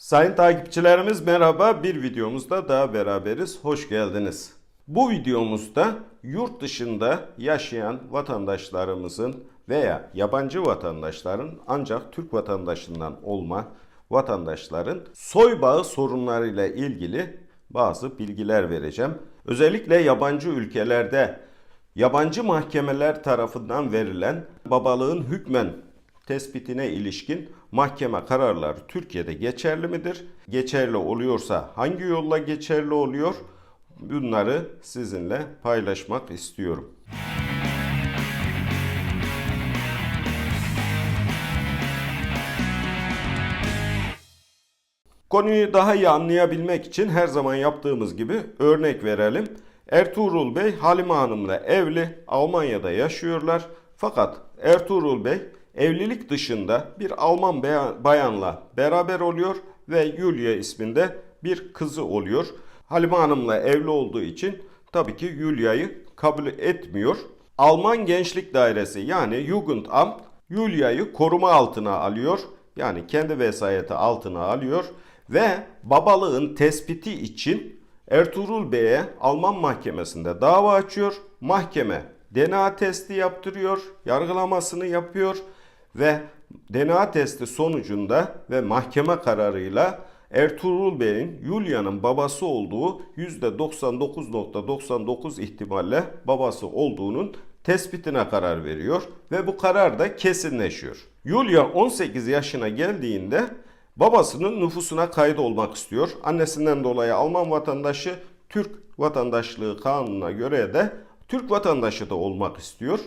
Sayın takipçilerimiz merhaba. Bir videomuzda daha beraberiz. Hoş geldiniz. Bu videomuzda yurt dışında yaşayan vatandaşlarımızın veya yabancı vatandaşların ancak Türk vatandaşından olma vatandaşların soy bağı sorunlarıyla ilgili bazı bilgiler vereceğim. Özellikle yabancı ülkelerde yabancı mahkemeler tarafından verilen babalığın hükmen tespitine ilişkin mahkeme kararları Türkiye'de geçerli midir? Geçerli oluyorsa hangi yolla geçerli oluyor? Bunları sizinle paylaşmak istiyorum. Konuyu daha iyi anlayabilmek için her zaman yaptığımız gibi örnek verelim. Ertuğrul Bey Halime Hanım'la evli, Almanya'da yaşıyorlar. Fakat Ertuğrul Bey evlilik dışında bir Alman bayanla beraber oluyor ve Yulia isminde bir kızı oluyor. Halime Hanım'la evli olduğu için tabii ki Yulia'yı kabul etmiyor. Alman Gençlik Dairesi yani Jugendamt Yulia'yı koruma altına alıyor. Yani kendi vesayeti altına alıyor ve babalığın tespiti için Ertuğrul Bey'e Alman mahkemesinde dava açıyor. Mahkeme DNA testi yaptırıyor, yargılamasını yapıyor ve DNA testi sonucunda ve mahkeme kararıyla Ertuğrul Bey'in Yulia'nın babası olduğu %99.99 ihtimalle babası olduğunun tespitine karar veriyor ve bu karar da kesinleşiyor. Yulia 18 yaşına geldiğinde babasının nüfusuna kayıt olmak istiyor. Annesinden dolayı Alman vatandaşı Türk vatandaşlığı kanununa göre de Türk vatandaşı da olmak istiyor.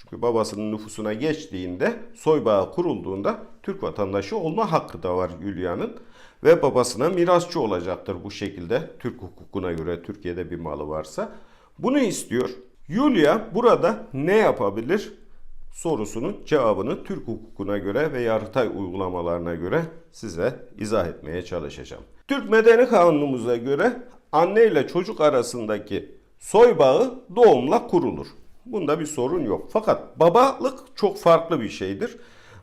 Çünkü babasının nüfusuna geçtiğinde, soy bağı kurulduğunda Türk vatandaşı olma hakkı da var Yulia'nın. Ve babasına mirasçı olacaktır bu şekilde. Türk hukukuna göre Türkiye'de bir malı varsa. Bunu istiyor. Yulia burada ne yapabilir? sorusunun cevabını Türk hukukuna göre ve Yargıtay uygulamalarına göre size izah etmeye çalışacağım. Türk Medeni Kanunumuza göre anne ile çocuk arasındaki soy bağı doğumla kurulur. Bunda bir sorun yok. Fakat babalık çok farklı bir şeydir.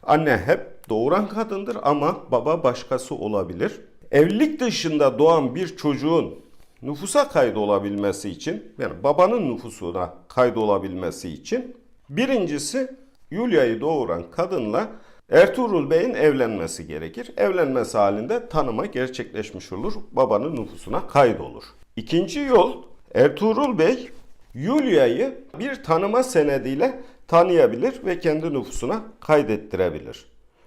Anne hep doğuran kadındır ama baba başkası olabilir. Evlilik dışında doğan bir çocuğun nüfusa kaydolabilmesi için yani babanın nüfusuna kaydolabilmesi için birincisi Yulia'yı doğuran kadınla Ertuğrul Bey'in evlenmesi gerekir. Evlenmesi halinde tanıma gerçekleşmiş olur. Babanın nüfusuna kaydolur. İkinci yol Ertuğrul Bey Yulia'yı bir tanıma senediyle tanıyabilir ve kendi nüfusuna kaydettirebilir.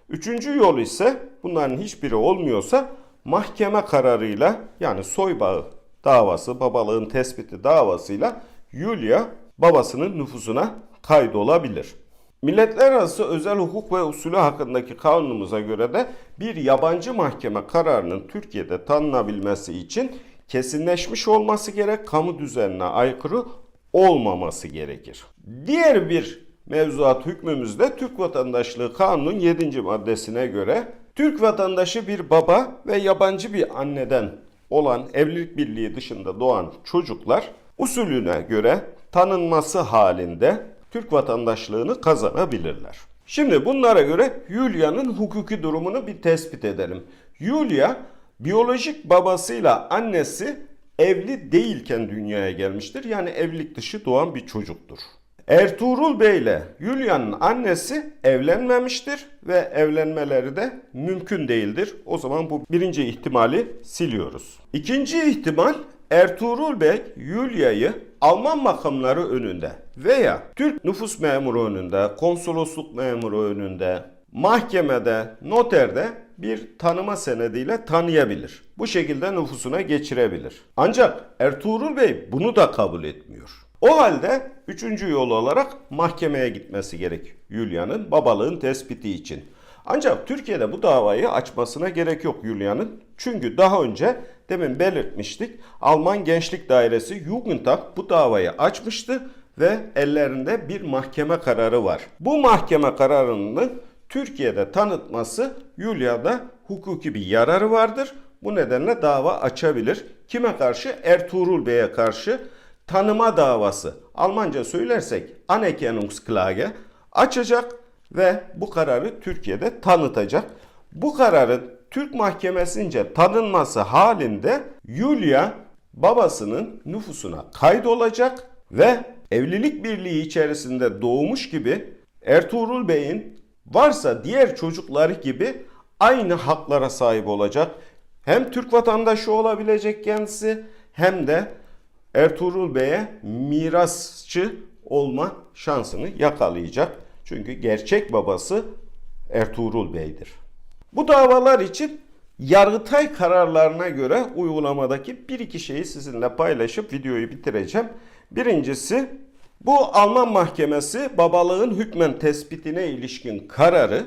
Üçüncü yol ise bunların hiçbiri olmuyorsa mahkeme kararıyla yani soy bağı davası, babalığın tespiti davasıyla Yulia babasının nüfusuna kaydolabilir. Milletler arası özel hukuk ve usulü hakkındaki kanunumuza göre de bir yabancı mahkeme kararının Türkiye'de tanınabilmesi için kesinleşmiş olması gerek, kamu düzenine aykırı olmaması gerekir. Diğer bir mevzuat hükmümüzde Türk Vatandaşlığı Kanunu'nun 7. maddesine göre Türk vatandaşı bir baba ve yabancı bir anneden olan evlilik birliği dışında doğan çocuklar usulüne göre tanınması halinde Türk vatandaşlığını kazanabilirler. Şimdi bunlara göre Yulia'nın hukuki durumunu bir tespit edelim. Yulia biyolojik babasıyla annesi evli değilken dünyaya gelmiştir. Yani evlilik dışı doğan bir çocuktur. Ertuğrul Bey ile Yulia'nın annesi evlenmemiştir ve evlenmeleri de mümkün değildir. O zaman bu birinci ihtimali siliyoruz. İkinci ihtimal Ertuğrul Bey Yulia'yı Alman makamları önünde veya Türk nüfus memuru önünde, konsolosluk memuru önünde, mahkemede, noterde bir tanıma senediyle tanıyabilir. Bu şekilde nüfusuna geçirebilir. Ancak Ertuğrul Bey bunu da kabul etmiyor. O halde üçüncü yol olarak mahkemeye gitmesi gerek Yulia'nın babalığın tespiti için. Ancak Türkiye'de bu davayı açmasına gerek yok Yulia'nın. Çünkü daha önce demin belirtmiştik Alman Gençlik Dairesi Jugendamt bu davayı açmıştı ve ellerinde bir mahkeme kararı var. Bu mahkeme kararını Türkiye'de tanıtması Yulia'da hukuki bir yararı vardır. Bu nedenle dava açabilir. Kime karşı? Ertuğrul Bey'e karşı tanıma davası. Almanca söylersek Anerkennungsklage açacak ve bu kararı Türkiye'de tanıtacak. Bu kararın Türk mahkemesince tanınması halinde Yulia babasının nüfusuna kaydolacak ve evlilik birliği içerisinde doğmuş gibi Ertuğrul Bey'in varsa diğer çocukları gibi aynı haklara sahip olacak. Hem Türk vatandaşı olabilecek kendisi hem de Ertuğrul Bey'e mirasçı olma şansını yakalayacak. Çünkü gerçek babası Ertuğrul Bey'dir. Bu davalar için Yargıtay kararlarına göre uygulamadaki bir iki şeyi sizinle paylaşıp videoyu bitireceğim. Birincisi bu Alman mahkemesi babalığın hükmen tespitine ilişkin kararı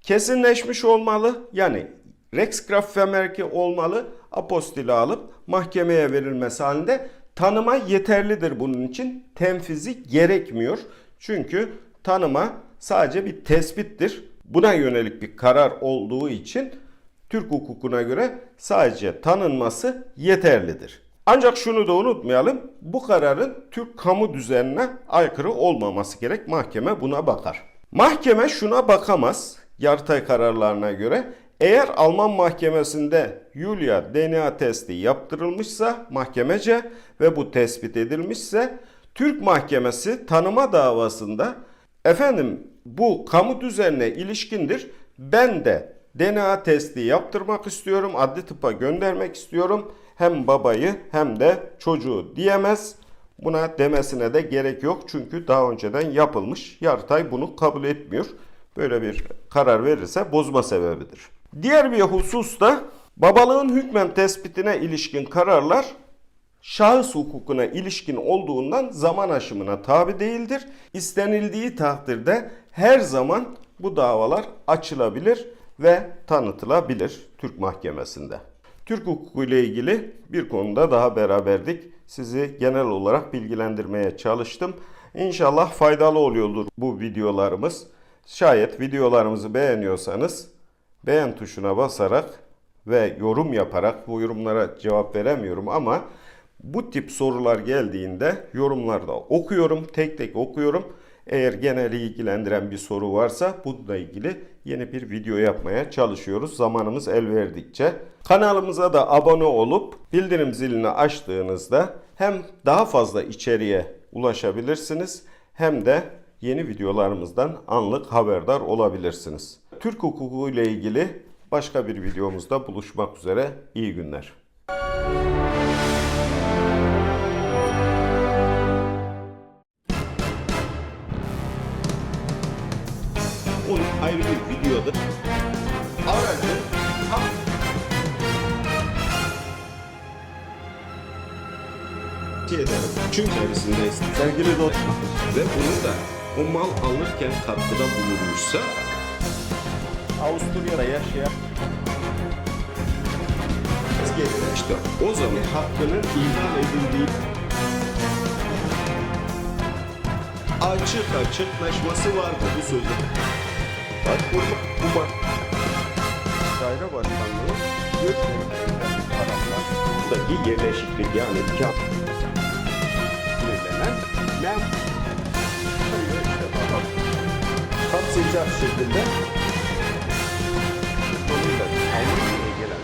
kesinleşmiş olmalı. Yani Rechtskraftsvermerk'i olmalı. Apostili alıp mahkemeye verilmesi halinde tanıma yeterlidir bunun için. Tenfizi gerekmiyor. Çünkü tanıma sadece bir tespittir. Buna yönelik bir karar olduğu için Türk hukukuna göre sadece tanınması yeterlidir. Ancak şunu da unutmayalım. Bu kararın Türk kamu düzenine aykırı olmaması gerek. Mahkeme buna bakar. Mahkeme şuna bakamaz. Yargıtay kararlarına göre eğer Alman mahkemesinde Yulia DNA testi yaptırılmışsa mahkemece ve bu tespit edilmişse Türk mahkemesi tanıma davasında efendim bu kamu düzenine ilişkindir. Ben de DNA testi yaptırmak istiyorum. Adli tıpa göndermek istiyorum. Hem babayı hem de çocuğu diyemez. Buna demesine de gerek yok. Çünkü daha önceden yapılmış. Yargıtay bunu kabul etmiyor. Böyle bir karar verirse bozma sebebidir. Diğer bir husus da babalığın hükmen tespitine ilişkin kararlar şahıs hukukuna ilişkin olduğundan zaman aşımına tabi değildir. İstenildiği takdirde her zaman bu davalar açılabilir ve tanıtılabilir Türk mahkemesinde. Türk hukuku ile ilgili bir konuda daha beraberdik. Sizi genel olarak bilgilendirmeye çalıştım. İnşallah faydalı oluyordur bu videolarımız. Şayet videolarımızı beğeniyorsanız beğen tuşuna basarak ve yorum yaparak bu yorumlara cevap veremiyorum ama bu tip sorular geldiğinde yorumlarda okuyorum, tek tek okuyorum. Eğer geneli ilgilendiren bir soru varsa bununla ilgili yeni bir video yapmaya çalışıyoruz zamanımız el verdikçe. Kanalımıza da abone olup bildirim zilini açtığınızda hem daha fazla içeriğe ulaşabilirsiniz hem de yeni videolarımızdan anlık haberdar olabilirsiniz. Türk hukuku ile ilgili başka bir videomuzda buluşmak üzere. İyi günler. Onun ayrı bir videodur. Aracı tam ederim. Çünkü içerisindeyiz. Sevgili dostlar. Ve bunu da o mal alırken katkıda bulunmuşsa Avusturya'da yaşayan işte o zaman hakkının ihlal edildiği açık açıklaşması vardı bu sözün. Bak bu bak. Daire başkanlığı Gökmen'den taraflar buradaki yerleşiklik yani kâh belirlenen mem. Kapsayacak şekilde sonunda Almanya'ya gelen.